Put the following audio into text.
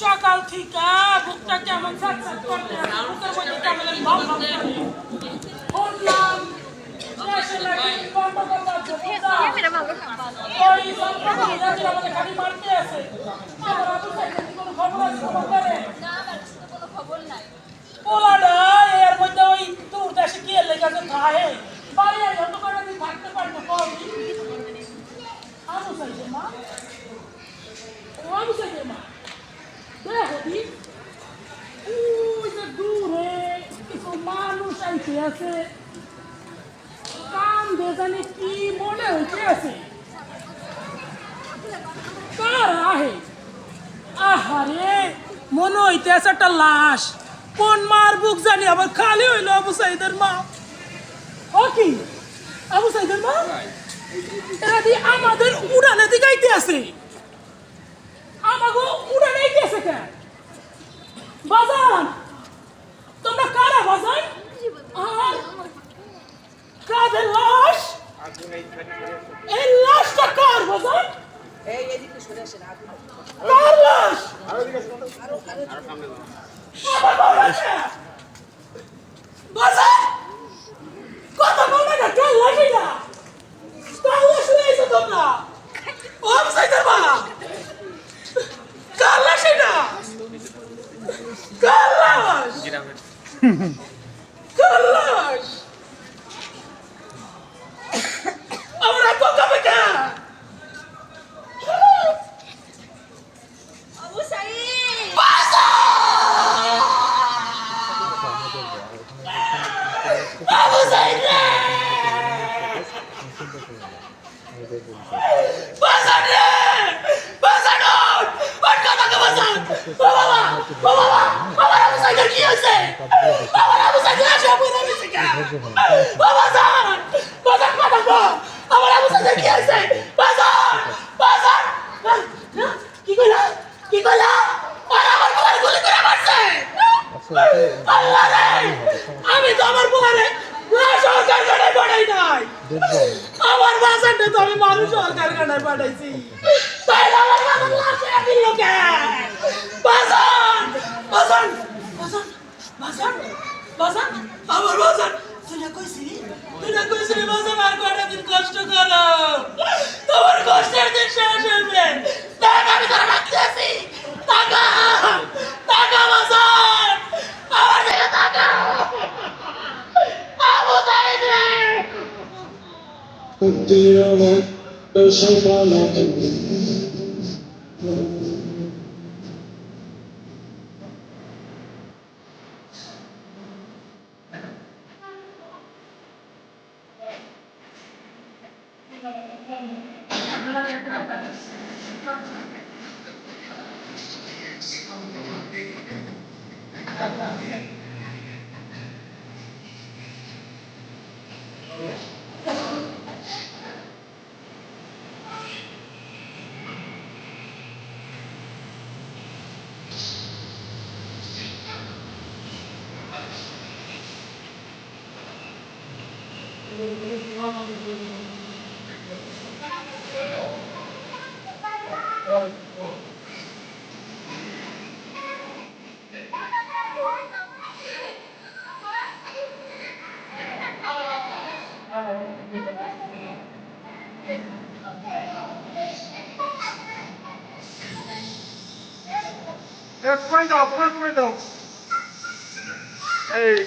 সকাল থেকে বুকটা কেমন সাকসাক করতে বুকের মধ্যে কেমন ভাব ভাব করে শুনলাম শেষে নাকি গন্ডগোল লাগছে বুঝলা? ওই সন্ত্রাসীরা যে আমাদের খালি মারতে আছে আমার আবু সাইদের কি কোনো খবর আছে খবর করে পোলাডা এর মধ্যে ওই দূর দেশে কি এর লেগে আছে খায় বাড়ি আর যত করে দিন থাকতে পারবে কম আবু সাইদের মা ও আবু সাইদের মা দেখো দি ওই যে দূরে কিছু আইতে আছে? কান বেজানে কি মনে হইতে আছে? কার আহে? আহারে মনে হইতে আছে একটা লাশ। কোন মার বুক জানি আবার খালি হইল আবু সাইদের মা। ও কি? আবু সাইদের মা? এরা আমাদের উড়ানে দিকাইতে আছে? আমাগো উড়ানে গেছে কেন? বাজান তোমরা কারা বাজান আর কাদের লাশ! এই লাশটা কার বাজান এই এদিকে সরে আসেন কার লাশ! বাজান কথা বলবে না কার লাশ এটা? কার লাশ রয়েছে তোমরা? ও সাইদের মা কার লাশ এটা? কার লাশ? আমি তো আমার বাবারে সরকার কাটায় পাঠাই নাই। আমার বাসাটা তো আমি মানুষ সরকার কাটায় পাঠাইছি। তাই আমার বাবার লাশে আমি লোকে। বাসান বাসান বাসান বাসান বাসান। আমার বাসান। তুই না কইছিলি? তুই Eu te amo, eu sou Hey, Fredo, Fredo! Hey!